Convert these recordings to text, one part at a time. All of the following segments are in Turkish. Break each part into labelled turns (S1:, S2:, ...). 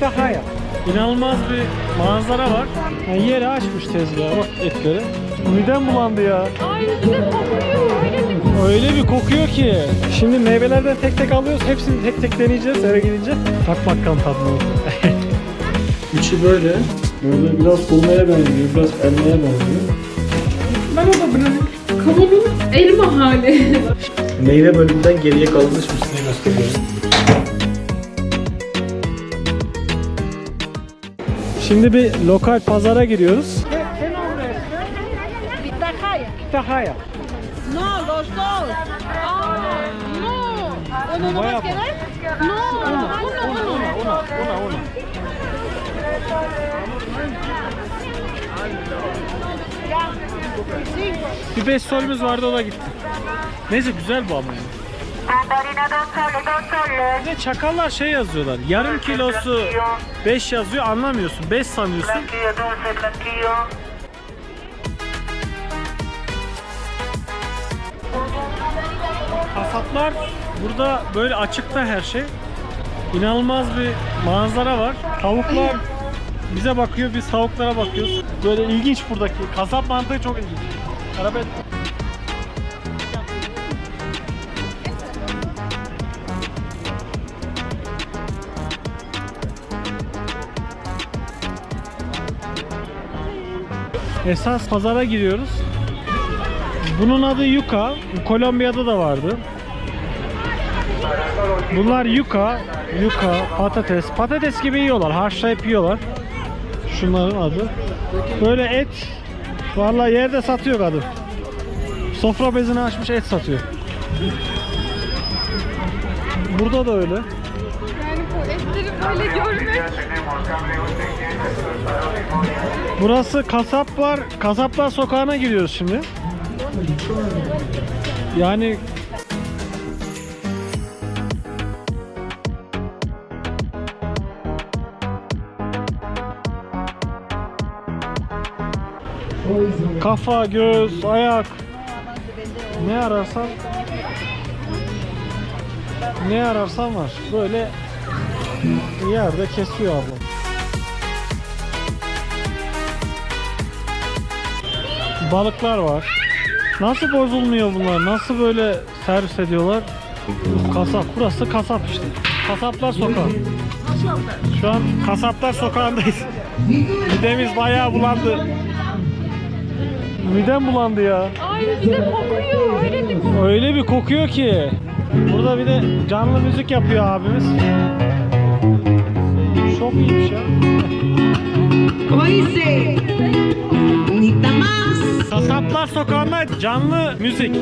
S1: Kütahya. İnanılmaz bir manzara var. Yani yeri açmış tezgahı bak etleri. Midem bulandı ya.
S2: Ay bir de kokuyor. Öyle bir
S1: Öyle bir kokuyor ki. Şimdi meyvelerden tek tek alıyoruz. Hepsini tek tek deneyeceğiz eve gidince. Bak bakalım tadına. İçi böyle. Böyle biraz dolmaya benziyor, biraz elmaya benziyor.
S2: Ben o da bırak. Kavunun elma hali.
S1: Meyve bölümünden geriye kalmış mısırı gösteriyorum. Şimdi bir lokal pazara giriyoruz.
S3: Pitahaya.
S1: Kütahya.
S3: No, los dos.
S2: Aa, no.
S3: ¿Uno no
S1: Voy a
S3: más querer?
S2: No, uno, uno, uno.
S1: Una, una, una. Bir beş solümüz vardı o da gitti. Neyse güzel bu ama. yani. De çakallar şey yazıyorlar. Yarım kilosu 5 yazıyor anlamıyorsun. 5 sanıyorsun. Kasaplar burada böyle açıkta her şey. İnanılmaz bir manzara var. Tavuklar bize bakıyor, biz tavuklara bakıyoruz. Böyle ilginç buradaki. Kasap mantığı çok ilginç. Araba Esas pazara giriyoruz. Bunun adı yuca. Kolombiya'da da vardı. Bunlar yuca, yuca, patates. Patates gibi yiyorlar, haşlayıp yiyorlar. Şunların adı. Böyle et, vallahi yerde satıyor kadın. Sofra bezini açmış et satıyor. Burada da öyle.
S2: Yani bu etleri böyle görmek.
S1: Burası kasap var. Kasaplar sokağına giriyoruz şimdi. Yani kafa, göz, ayak ne ararsan ne ararsan var. Böyle yerde kesiyor ablam. Balıklar var. Nasıl bozulmuyor bunlar? Nasıl böyle servis ediyorlar? Kasap. Burası kasap işte. Kasaplar sokağı. Şu an kasaplar sokağındayız. Midemiz bayağı bulandı. Midem bulandı ya.
S2: Ay bir de kokuyor. Öyle bir
S1: Öyle bir kokuyor ki. Burada bir de canlı müzik yapıyor abimiz. Çok iyiymiş ya.
S4: Más.
S1: Kasaplar sokağında canlı müzik.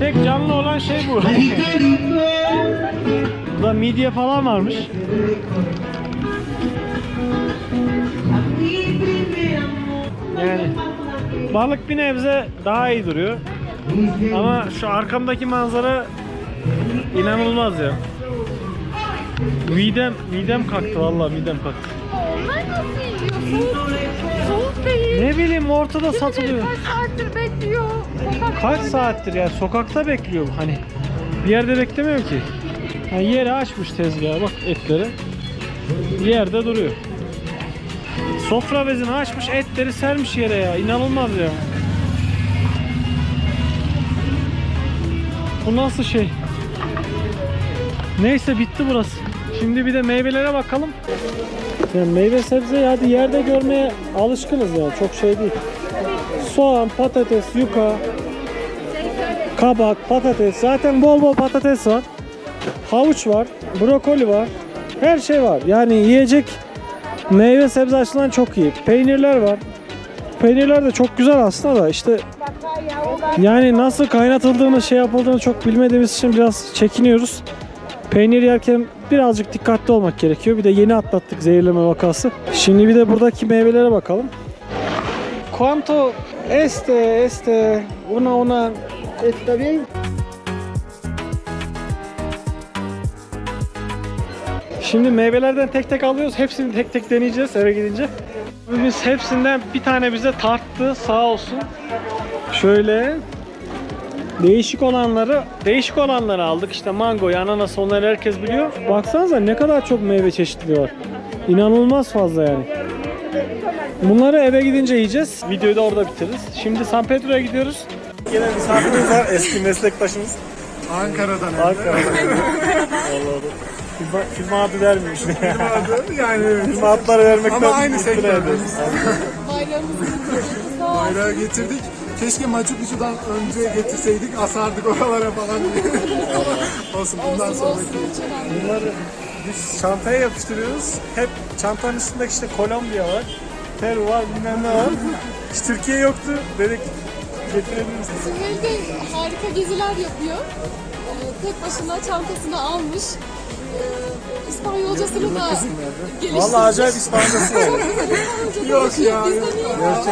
S1: Tek canlı olan şey bu. Burada midye falan varmış. Yani balık bir nebze daha iyi duruyor. Ama şu arkamdaki manzara inanılmaz ya. Midem, midem kalktı vallahi midem kalktı. Ne bileyim ortada satılıyor.
S2: Kaç saattir bekliyor. Sokakta.
S1: Kaç saattir yani sokakta bekliyor hani. Bir yerde beklemiyor ki. Yani yeri açmış tezgahı bak etleri. Yerde duruyor. Sofra bezini açmış etleri sermiş yere ya. İnanılmaz ya. Bu nasıl şey? Neyse bitti burası. Şimdi bir de meyvelere bakalım. Yani meyve sebze hadi yerde görmeye alışkınız ya. Çok şey değil. Soğan, patates, yuka, kabak, patates. Zaten bol bol patates var. Havuç var, brokoli var. Her şey var. Yani yiyecek meyve sebze açısından çok iyi. Peynirler var. Peynirler de çok güzel aslında da işte yani nasıl kaynatıldığını şey yapıldığını çok bilmediğimiz için biraz çekiniyoruz. Peynir yerken birazcık dikkatli olmak gerekiyor. Bir de yeni atlattık zehirleme vakası. Şimdi bir de buradaki meyvelere bakalım. Cuánto este este una una está bien? Şimdi meyvelerden tek tek alıyoruz. Hepsini tek tek deneyeceğiz eve gidince. Biz hepsinden bir tane bize tarttı sağ olsun. Şöyle Değişik olanları, değişik olanları aldık. İşte mango, ananas onları herkes biliyor. Baksanıza ne kadar çok meyve çeşitliliği var. İnanılmaz fazla yani. Bunları eve gidince yiyeceğiz. Videoyu da orada bitiririz. Şimdi San Pedro'ya gidiyoruz. Yine misafirimiz var. Eski meslektaşımız.
S5: Ankara'dan.
S1: Ankara'dan. Vallahi film, film adı vermemiş.
S5: Vardı yani.
S1: film adları vermekten
S5: Ama aynı sektördeyiz.
S1: ediyoruz.
S5: Bayrağı getirdik. Keşke Machu Picchu'dan önce getirseydik asardık oralara falan diye. Olsun bundan sonraki.
S1: Bunları biz çantaya yapıştırıyoruz. Hep çantanın üstünde işte Kolombiya var. Peru var, bilmem ne var. Hiç Türkiye yoktu. Dedik getirebiliriz.
S2: Sümeyye de harika geziler yapıyor. Ee, tek başına çantasını almış. Ee, İspanyolcasını da geliştirmiş.
S1: Vallahi acayip İspanyolcası var.
S5: Yok ya.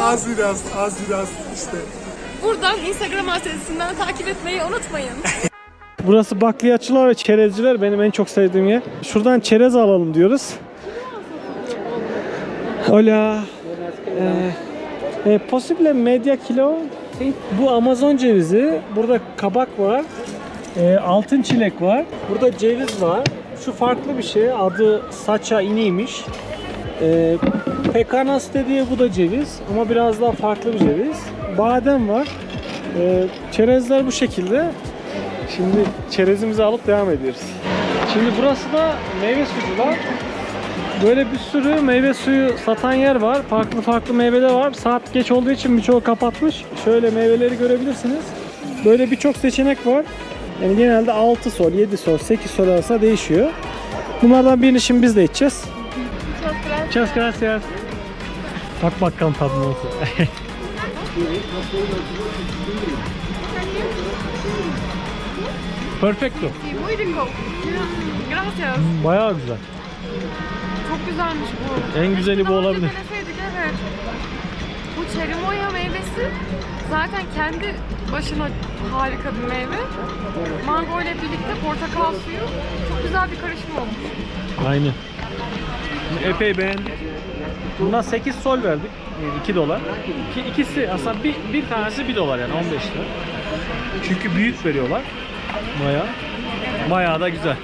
S5: Az biraz, az biraz işte.
S2: Buradan Instagram adresinden takip etmeyi unutmayın.
S1: Burası bakliyatçılar ve çerezciler benim en çok sevdiğim yer. Şuradan çerez alalım diyoruz. Hola. Eh, eh, posible media kilo. Bu Amazon cevizi. Burada kabak var. Eh, altın çilek var. Burada ceviz var. Şu farklı bir şey. Adı saça iniymiş. Eh, pekanas dediği bu da ceviz ama biraz daha farklı bir ceviz. Badem var. Eh, çerezler bu şekilde. Şimdi çerezimizi alıp devam ediyoruz. Şimdi burası da meyve sucular. Böyle bir sürü meyve suyu satan yer var. Farklı farklı meyveler var. Saat geç olduğu için birçoğu kapatmış. Şöyle meyveleri görebilirsiniz. Böyle birçok seçenek var. Yani genelde 6 sol, 7 sol, 8 sol arasında değişiyor. Bunlardan birini şimdi biz de içeceğiz. Muchas gracias. Bak bakalım tadı nasıl. Perfecto.
S2: Muy rico. Gracias.
S1: Bayağı güzel.
S2: Çok güzelmiş bu.
S1: En güzeli bu olabilir.
S2: evet. Bu çerimoya meyvesi zaten kendi başına harika bir meyve. Mango ile birlikte portakal suyu çok güzel bir karışım olmuş.
S1: Aynen. Epey beğendik. Buna 8 sol verdik. 2 dolar. İki, ikisi aslında bir, bir tanesi 1 dolar yani 15 lira. Çünkü büyük veriyorlar. Bayağı. Bayağı da güzel.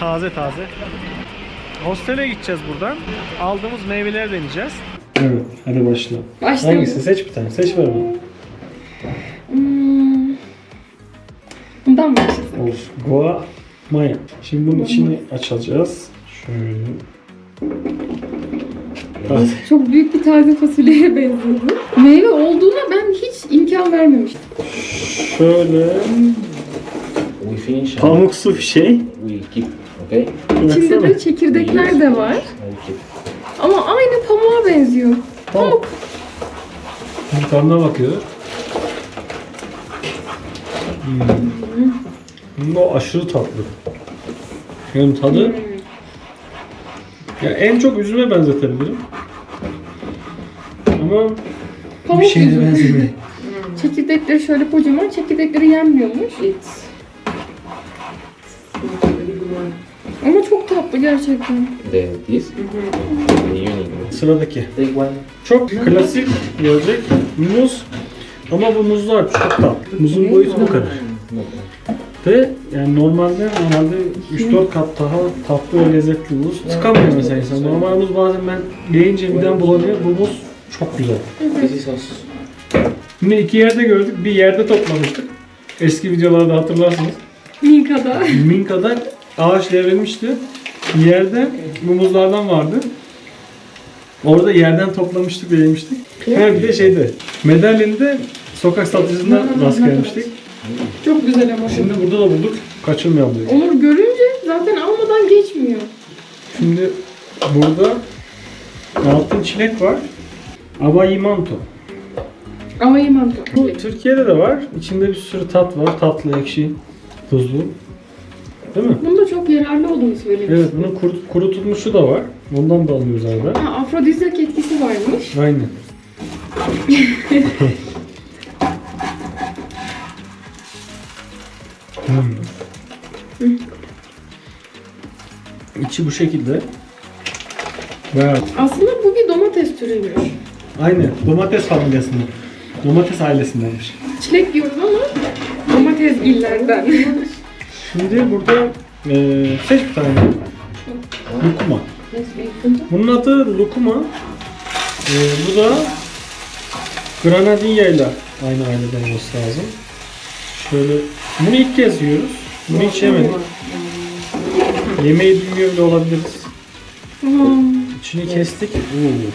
S1: Taze taze. Hostele gideceğiz buradan. Aldığımız meyveleri deneyeceğiz. Evet, hadi başla.
S2: Başla.
S1: Hangisi? Seç bir tane. Seç ver bana.
S2: Hmm. Bundan başlasak.
S1: Olur. Goa Maya. Şimdi bunun içini açacağız. Şöyle. Hadi.
S2: Çok büyük bir taze fasulyeye benziyordu. Meyve olduğuna ben hiç imkan vermemiştim.
S1: Şöyle
S6: We finish and
S1: pamuksu bir şey.
S6: we keep, okay?
S2: İçinde de çekirdekler de var. Ama aynı pamuğa benziyor. Pamuk.
S1: Bir tadına bakıyor. Hmm. Bu aşırı tatlı. Hem tadı ya en çok üzüme benzetebilirim. Ama
S2: Pamuk
S1: bir
S2: üzümü.
S1: benzemiyor.
S2: Çekirdekleri şöyle kocaman. Çekirdekleri yenmiyormuş. Ama çok tatlı gerçekten.
S6: The this, the unique.
S1: Sıradaki.
S6: Take one.
S1: Çok klasik gelecek muz. Ama bu muzlar çok tatlı. Muzun boyutu bu kadar. Ve yani normalde normalde 3-4 kat daha tatlı ve lezzetli muz. Tıkamıyor mesela insan. Normal muz bazen ben yiyince midem bulanıyor. Bu muz çok güzel.
S6: This is us.
S1: Bunu iki yerde gördük. Bir yerde toplamıştık. Eski videolarda hatırlarsınız.
S2: Minka'da.
S1: Minka'da ağaç devrilmişti. Yerde bu muzlardan vardı. Orada yerden toplamıştık ve yemiştik. Ha bir de şeyde Medellin'de sokak satıcısına rast gelmiştik.
S2: Çok güzel ama.
S1: Şimdi burada da bulduk. Kaçırmayalım dedik.
S2: Onur görünce zaten almadan geçmiyor.
S1: Şimdi burada altın çilek var. Avaimanto.
S2: Ama iman
S1: Bu Türkiye'de de var. İçinde bir sürü tat var. Tatlı, ekşi, tuzlu. Değil mi?
S2: Bunda çok yararlı olduğunu söylemiş.
S1: Evet, bunun kurut, kurutulmuşu da var. Ondan da alıyoruz arada.
S2: Ha, afrodizyak etkisi varmış.
S1: Aynen. Hmm. İçi bu şekilde. Bayağı.
S2: Aslında bu bir domates türüymüş.
S1: Aynen. Domates familyasından. Domates ailesindenmiş.
S2: Çilek diyoruz ama domates tezgillerden.
S1: Şimdi burada eee seç bir tane. Lukuma. Bunun adı Lukuma. Eee bu da Granadilla ile aynı aileden olması lazım. Şöyle bunu ilk kez yiyoruz. Bunu hiç yemedik. Yemeği bilmiyor bile olabiliriz. İçini kestik. Oo.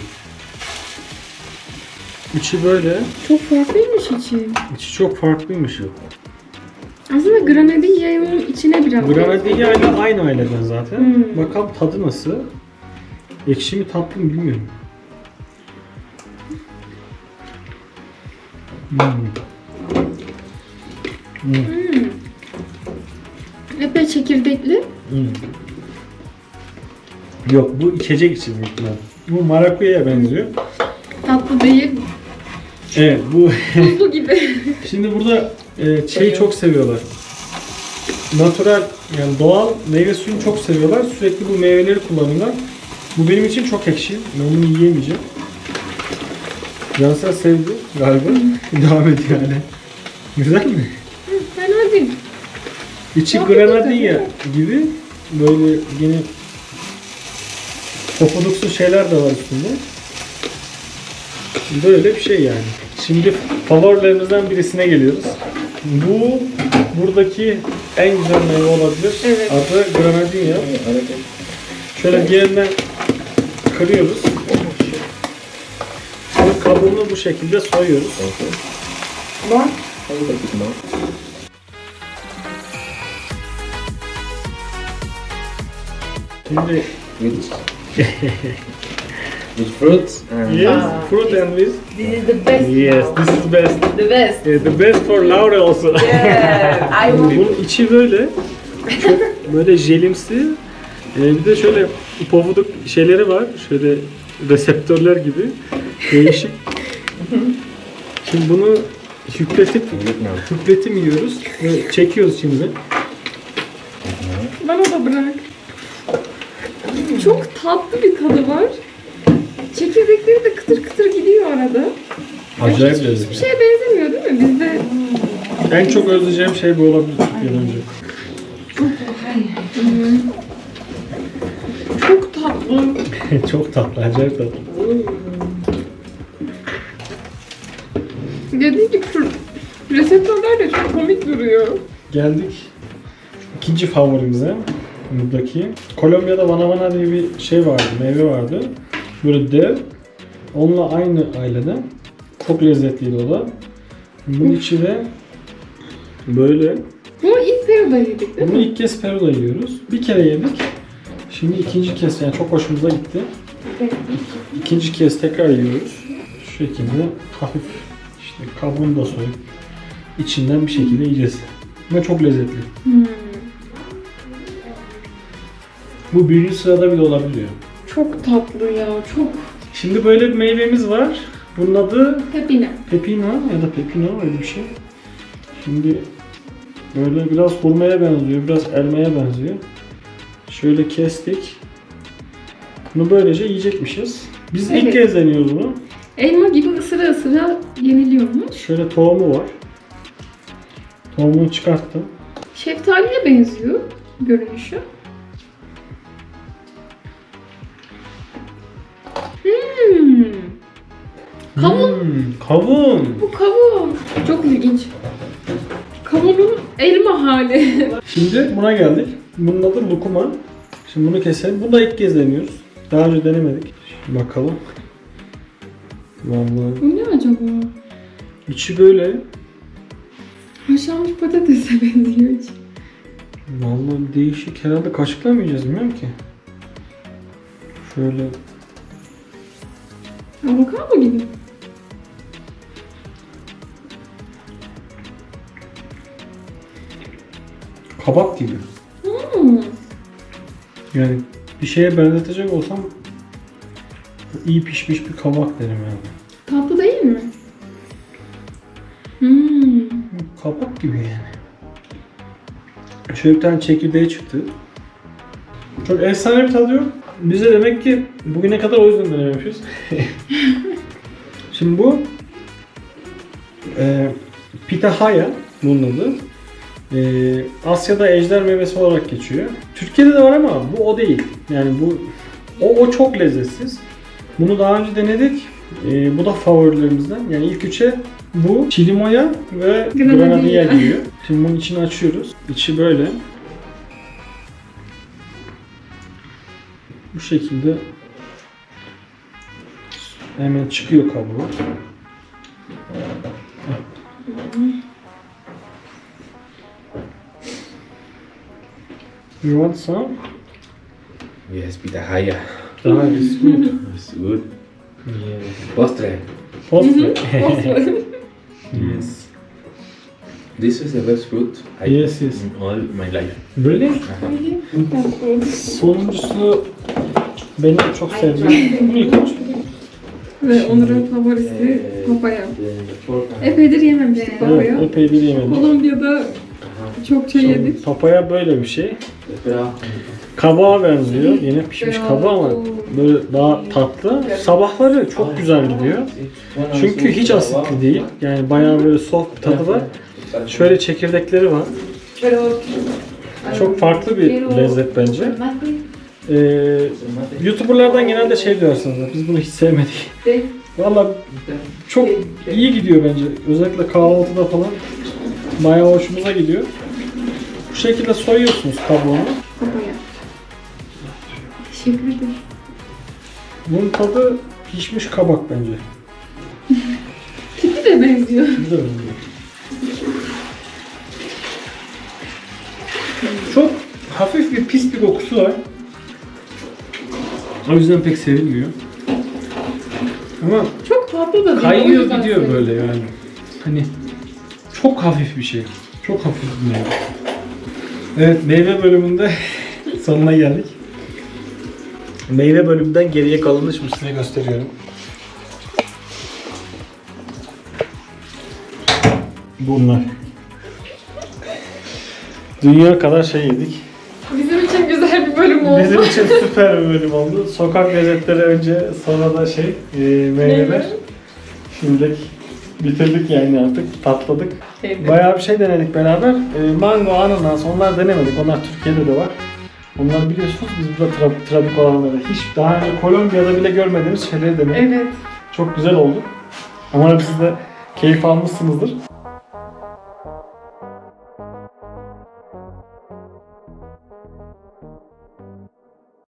S1: İçi böyle.
S2: Çok farklıymış içi.
S1: İçi çok farklıymış.
S2: Aslında granadilla'nın içine biraz
S1: Granadilla ile aynı aileden zaten.
S2: Hmm.
S1: Bakalım tadı nasıl? Ekşi mi tatlı mı bilmiyorum. Hmm.
S2: Epey çekirdekli.
S1: Hmm. Yok bu içecek için ihtimal. Bu marakuya'ya benziyor.
S2: Tatlı değil,
S1: Evet bu
S2: tuzlu gibi.
S1: Şimdi burada e, şeyi çok seviyorlar. Natural yani doğal meyve suyunu çok seviyorlar. Sürekli bu meyveleri kullanıyorlar. Bu benim için çok ekşi. Ben bunu yiyemeyeceğim. Cansel sevdi galiba. Devam ediyor yani. Güzel mi?
S2: Fena değil.
S1: İçi
S2: olsun.
S1: granadilla gibi böyle yine pofuduksu şeyler de var üstünde. Böyle bir şey yani. Şimdi favorilerimizden birisine geliyoruz. Bu buradaki en güzel meyve olabilir.
S2: Evet.
S1: Adı granadilla. Şöyle bir yerinden kırıyoruz. Sonra kabuğunu bu şekilde soyuyoruz.
S6: More.
S1: Şimdi
S6: With, fruits and
S1: yes, fruit and with
S3: This is the best.
S1: Yes,
S3: now.
S1: this is best.
S3: The best.
S1: Yeah, the best for Laura also.
S3: Yeah, I will.
S1: Bunun içi böyle çok böyle jelimsi. Ee, bir de şöyle pofuduk şeyleri var. Şöyle reseptörler gibi. Değişik. Şimdi bunu hüpletip
S6: Vietnam.
S1: hüpletim yiyoruz ve çekiyoruz şimdi.
S2: Bana da bırak. Çok tatlı bir tadı var. Çekirdekleri de kıtır kıtır gidiyor arada.
S1: Acayip
S2: Hiçbir
S1: lezzetli.
S2: şeye benzemiyor değil mi? Bizde
S1: En çok özleyeceğim şey bu olabilir Türkiye'den önce.
S2: çok tatlı.
S1: çok tatlı, acayip tatlı.
S2: Dediğim gibi şu reseptörler de çok komik duruyor.
S1: Geldik ikinci favorimize. Buradaki. Kolombiya'da Vanavana diye bir şey vardı, meyve vardı. Böyle dev. Onunla aynı aileden. Çok lezzetliydi o da. Bunun içi de böyle.
S2: Bunu ilk Peru'da yedik değil
S1: Bunu
S2: mi?
S1: ilk kez Peru'da yiyoruz. Bir kere yedik. Şimdi ikinci kez yani çok hoşumuza gitti. İkinci kez tekrar yiyoruz. Şu şekilde hafif işte kabuğunu da soyup içinden bir şekilde yiyeceğiz. Ama çok lezzetli.
S2: Hmm,
S1: Bu birinci sırada bile olabiliyor.
S2: Çok tatlı ya. Çok
S1: Şimdi böyle bir meyvemiz var. Bunun adı
S2: pepine.
S1: pepino ya da pepino öyle bir şey. Şimdi böyle biraz hurmaya benziyor, biraz elmaya benziyor. Şöyle kestik. Bunu böylece yiyecekmişiz. Biz ilk
S2: Evet.
S1: kez deniyoruz bunu.
S2: Elma gibi ısıra ısıra yeniliyormuş.
S1: Şöyle tohumu var. Tohumunu çıkarttım.
S2: Şeftaliye benziyor görünüşü. Hmm. Kavun.
S1: Hmm, kavun.
S2: Bu kavun. Çok ilginç. Kavunun elma hali.
S1: Şimdi buna geldik. Bunun adı lukuma. Şimdi bunu keselim. Bunu da ilk kez deniyoruz. Daha önce denemedik. Şimdi bakalım. Vallahi
S2: Bu ne acaba?
S1: içi böyle.
S2: Haşlanmış patatese benziyor hiç.
S1: Vallahi değişik. Herhalde kaşıkla mı yiyeceğiz bilmiyorum ki. Şöyle
S2: Avokado gibi.
S1: kabak gibi.
S2: Hmm.
S1: Yani bir şeye benzetecek olsam iyi pişmiş bir kabak derim yani.
S2: Tatlı değil mi? Hmm.
S1: Kabak gibi yani. Şöyle bir tane çekirdeği çıktı. Çok efsane bir tadı yok. Biz de demek ki bugüne kadar o yüzden denememişiz. Şimdi bu e, pitahaya bunun adı. Ee, Asya'da ejder meyvesi olarak geçiyor. Türkiye'de de var ama bu o değil. Yani bu o, o çok lezzetsiz. Bunu daha önce denedik. Ee, bu da favorilerimizden. Yani ilk üçe bu, çilimoya ve
S2: granadilla
S1: giriyor. Şimdi bunun içini açıyoruz. İçi böyle. Bu şekilde hemen çıkıyor kabuğu. You want some?
S6: Yes, pitahaya.
S1: Daha is good.
S6: It's good. Postre.
S1: Postre. yes.
S6: This is the best fruit I
S1: Yes, yes.
S6: in all my life.
S1: Really? Sonuncusu benim çok sevdiğim. İlk.
S2: Ve Onur'un favorisi papaya.
S6: The pork and-
S2: Epeydir yememiştik
S1: Evet,
S2: papaya.
S1: epeydir yemedim.
S2: Kolombiya'da çokça yedik.
S1: Papaya böyle bir şey. Kabağa benziyor. Yine pişmiş kabağı ama böyle daha tatlı. Sabahları çok güzel gidiyor. Çünkü hiç asitli değil. Yani bayağı böyle soft bir tadı var. Şöyle çekirdekleri var. Çok farklı bir lezzet bence. Ee, YouTuberlardan genelde şey diyorsunuz. Biz bunu hiç sevmedik. Valla çok iyi gidiyor bence. Özellikle kahvaltıda falan bayağı hoşumuza gidiyor. Bu şekilde soyuyorsunuz kabuğunu.
S2: Teşekkür ederim.
S1: Bunun tadı pişmiş kabak bence.
S2: Tipi de benziyor.
S1: Güzel oluyor. Çok hafif bir pis bir kokusu var. O yüzden pek sevilmiyor. Ama
S2: Çok tatlı da değil. o
S1: kayıyor
S2: yüzden
S1: gidiyor
S2: sevdim.
S1: böyle yani. Hani çok hafif bir şey. Çok hafif bir meyve. Evet meyve bölümünde sonuna geldik. Meyve bölümünden geriye kalanı şimdi size gösteriyorum. Bunlar. Dünya kadar şey yedik.
S2: Bizim bölüm oldu.
S1: Bizim için süper bir bölüm oldu. Sokak lezzetleri önce sonra da şey e, meyveler.
S2: Meyve.
S1: Şimdilik bitirdik yani artık tatladık.
S2: Evet.
S1: Bayağı bir şey denedik beraber. E, mango, ananas onlar denemedik. Onlar Türkiye'de de var. Onlar biliyorsunuz biz burada tra- trafik olanları hiç daha önce Kolombiya'da bile görmediğimiz şeyleri denedik.
S2: Evet.
S1: Çok güzel oldu. Umarım siz de keyif almışsınızdır.